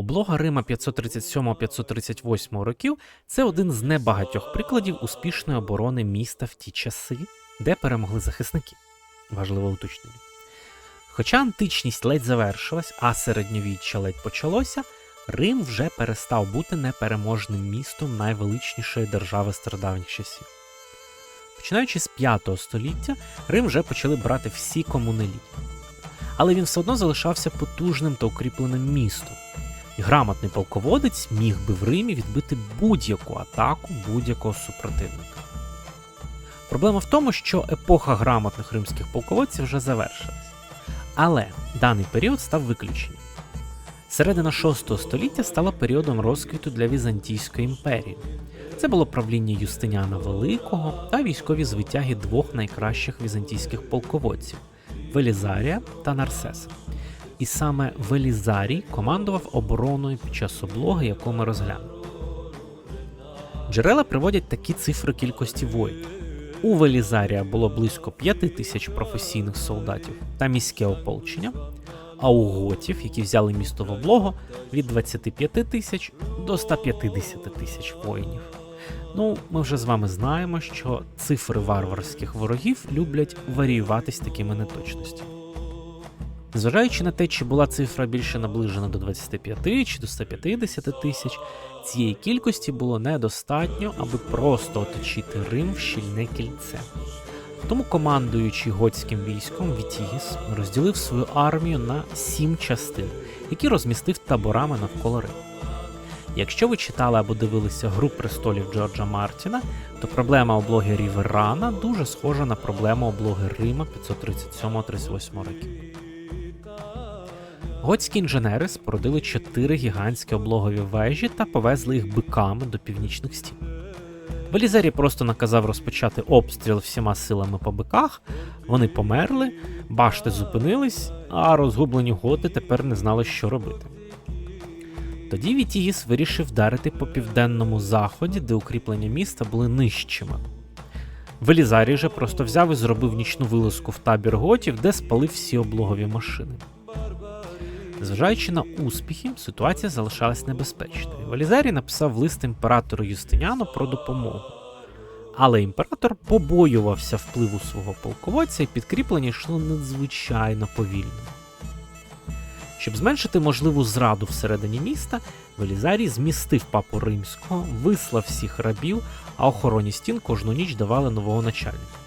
Облога Рима 537-538 років це один з небагатьох прикладів успішної оборони міста в ті часи, де перемогли захисники. Важливе уточнення. Хоча античність ледь завершилась, а середньовіччя ледь почалося, Рим вже перестав бути непереможним містом найвеличнішої держави стародавніх часів. Починаючи з 5 століття, Рим вже почали брати всі комуни лідь. Але він все одно залишався потужним та укріпленим містом. Грамотний полководець міг би в Римі відбити будь-яку атаку будь-якого супротивника. Проблема в тому, що епоха грамотних римських полководців вже завершилась. Але даний період став виключенням. Середина 6 століття стала періодом розквіту для Візантійської імперії. Це було правління Юстиніана Великого та військові звитяги двох найкращих візантійських полководців Велізарія та Нарсеса. І саме Велізарій командував обороною під час облоги, яку ми розглянемо. Джерела приводять такі цифри кількості воїнів. У Велізарія було близько 5 тисяч професійних солдатів та міське ополчення, а у готів, які взяли місто в облогу, від 25 тисяч до 150 тисяч воїнів. Ну, ми вже з вами знаємо, що цифри варварських ворогів люблять варіюватись такими неточностями. Незважаючи на те, чи була цифра більше наближена до 25 чи до 150 тисяч, цієї кількості було недостатньо, аби просто оточити Рим в щільне кільце. Тому командуючий готським військом Вітігіс розділив свою армію на сім частин, які розмістив таборами навколо Риму. Якщо ви читали або дивилися Гру престолів Джорджа Мартіна, то проблема облоги Ріверана дуже схожа на проблему облоги Рима 537-38 років. Готські інженери спорудили чотири гігантські облогові вежі та повезли їх биками до північних стін. Велізарій просто наказав розпочати обстріл всіма силами по биках, вони померли, башти зупинились, а розгублені готи тепер не знали, що робити. Тоді Вітігіс вирішив вдарити по південному заході, де укріплення міста були нижчими. Велізарій же просто взяв і зробив нічну вилазку в табір готів, де спалив всі облогові машини. Зважаючи на успіхи, ситуація залишалась небезпечною. Валізарій написав лист імператору Юстиніану про допомогу. Але імператор побоювався впливу свого полководця і підкріплення йшло надзвичайно повільно. Щоб зменшити можливу зраду всередині міста, Велізарій змістив папу римського, вислав всіх рабів, а охороні стін кожну ніч давали нового начальника.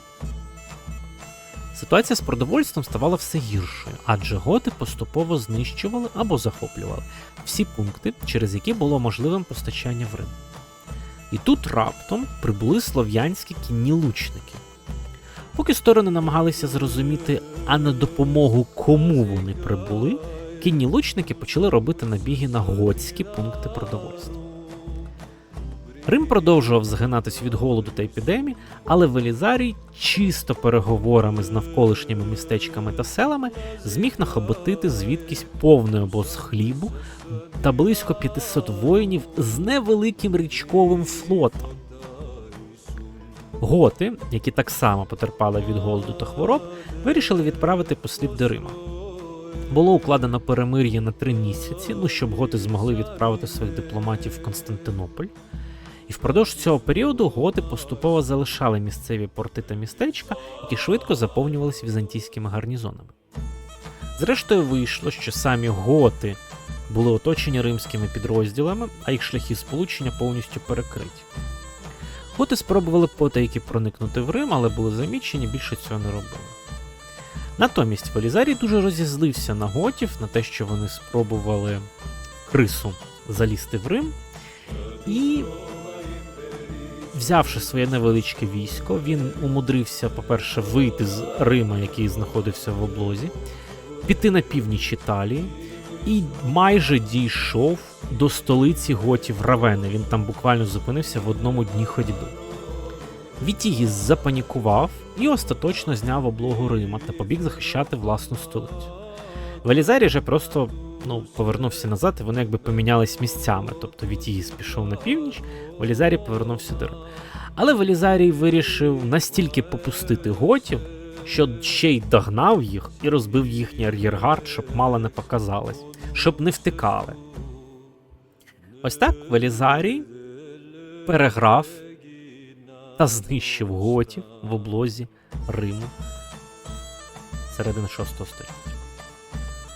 Ситуація з продовольством ставала все гіршою, адже готи поступово знищували або захоплювали всі пункти, через які було можливим постачання в Рим. І тут раптом прибули слов'янські кінні лучники. Поки сторони намагалися зрозуміти, а на допомогу кому вони прибули, кінні лучники почали робити набіги на готські пункти продовольства. Рим продовжував згинатись від голоду та епідемії, але Велізарій чисто переговорами з навколишніми містечками та селами зміг нахоботити звідкись повний обоз хлібу та близько 500 воїнів з невеликим річковим флотом. Готи, які так само потерпали від голоду та хвороб, вирішили відправити послів до Рима. Було укладено перемир'я на три місяці, ну щоб готи змогли відправити своїх дипломатів в Константинополь. І впродовж цього періоду готи поступово залишали місцеві порти та містечка, які швидко заповнювалися візантійськими гарнізонами. Зрештою, вийшло, що самі готи були оточені римськими підрозділами, а їх шляхи сполучення повністю перекриті. Готи спробували потайки проникнути в Рим, але були замічені, більше цього не робили. Натомість Велізарій дуже розізлився на готів на те, що вони спробували крису залізти в Рим, і Взявши своє невеличке військо, він умудрився, по-перше, вийти з Рима, який знаходився в облозі, піти на північ Італії і майже дійшов до столиці готів Равени. Він там буквально зупинився в одному дні ходьби. Вітігіс запанікував і остаточно зняв облогу Рима та побіг захищати власну столицю. Велізарій же просто ну, повернувся назад, і вони якби помінялись місцями. Тобто Вітігіс пішов на північ, Велізарій повернувся до Риму. Але Велізарій вирішив настільки попустити готів, що ще й догнав їх і розбив їхній ар'єргард, щоб мало не показалось, щоб не втикали. Ось так Велізарій переграв та знищив готів в облозі Риму середини 6 століття.